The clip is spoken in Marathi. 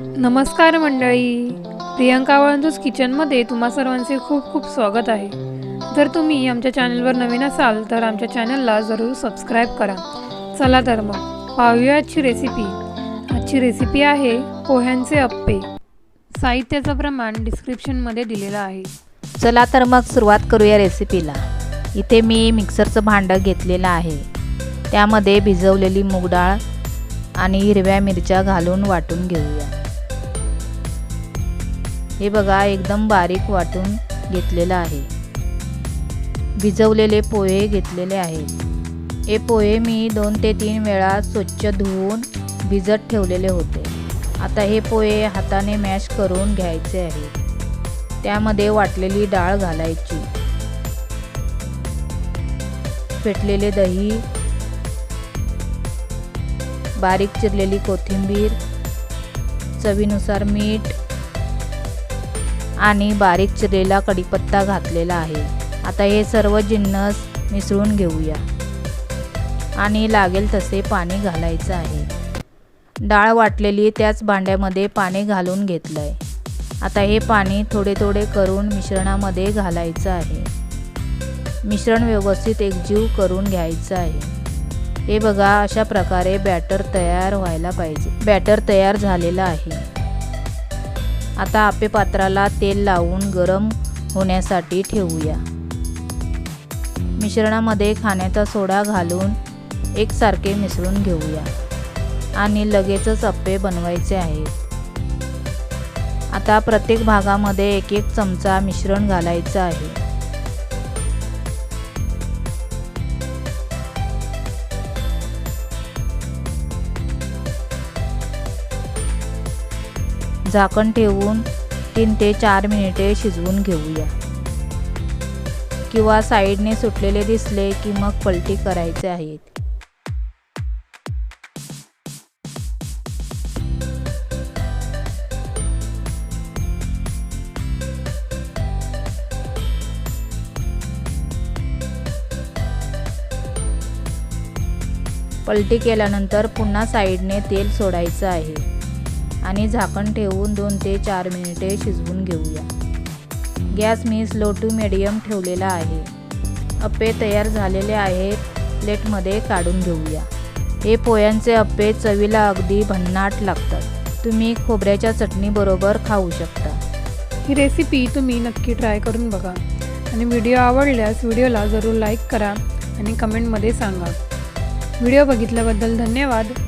नमस्कार मंडळी. प्रियंका वळंदूस किचनमध्ये तुम्हा सर्वांचे खूप खूप स्वागत आहे. जर तुम्ही आमच्या चॅनलवर नवीन असाल तर आमच्या चॅनलला जरूर सबस्क्राईब करा. चला तर मग पाहूया आजची रेसिपी आजची रेसिपी आहे पोह्यांचे अप्पे. साहित्याचं प्रमाण डिस्क्रिप्शनमध्ये दिलेलं आहे. चला तर मग सुरुवात करूया रेसिपीला इथे मी मिक्सरचं भांडं घेतलेलं आहे. त्यामध्ये भिजवलेली मूग डाळ आणि हिरव्या मिरच्या घालून वाटून घेऊया. हे बघा एकदम बारीक वाटून घेतलेलं आहे. भिजवलेले पोहे घेतलेले आहेत. हे पोहे मी दोन ते तीन वेळा स्वच्छ धुवून भिजत ठेवलेले होते. आता हे पोहे हाताने मॅश करून घ्यायचे आहे. त्यामध्ये वाटलेली डाळ घालायची. फेटलेले दही. बारीक चिरलेली कोथिंबीर. चवीनुसार मीठ. आणि बारीक चिरलेला कढीपत्ता घातलेला आहे. आता हे सर्व जिन्नस मिसळून घेऊया. आणि लागेल तसे पाणी घालायचं आहे. डाळ वाटलेली त्याच भांड्यामध्ये पाणी घालून घेतलं आहे आता हे पाणी थोडे थोडे करून मिश्रणामध्ये घालायचं आहे. मिश्रण व्यवस्थित एकजीव करून घ्यायचं आहे. हे बघा अशा प्रकारे बॅटर तयार व्हायला पाहिजे. बॅटर तयार झालेलं आहे. आता आपे पात्राला तेल लावून गरम होण्यासाठी ठेवूया. मिश्रणामध्ये खाण्याचा सोडा घालून एकसारखे मिसळून घेऊया. आणि लगेचच अप्पे बनवायचे आहेत. आता प्रत्येक भागामध्ये एक एक चमचा मिश्रण घालायचं आहे. झाकण ठेवून तीन ते चार मिनिटे शिजवून घेऊया. किंवा साईडने सुटलेले दिसले की मग पलटी करायचे आहेत. पलटी केल्यानंतर पुन्हा साईडने तेल सोडायचं आहे. आणि झाकण ठेवून दोन ते चार मिनिटे शिजवून घेऊया. गॅस मी स्लो टू मिडियम ठेवलेला आहे. अप्पे तयार झालेले आहेत. प्लेटमध्ये काढून घेऊया. हे पोह्यांचे अप्पे चवीला अगदी भन्नाट लागतात. तुम्ही खोबऱ्याच्या चटणीबरोबर खाऊ शकता. ही रेसिपी तुम्ही नक्की ट्राय करून बघा. आणि व्हिडिओ आवडल्यास व्हिडिओला जरूर लाईक करा आणि कमेंटमध्ये सांगा. व्हिडिओ बघितल्याबद्दल धन्यवाद.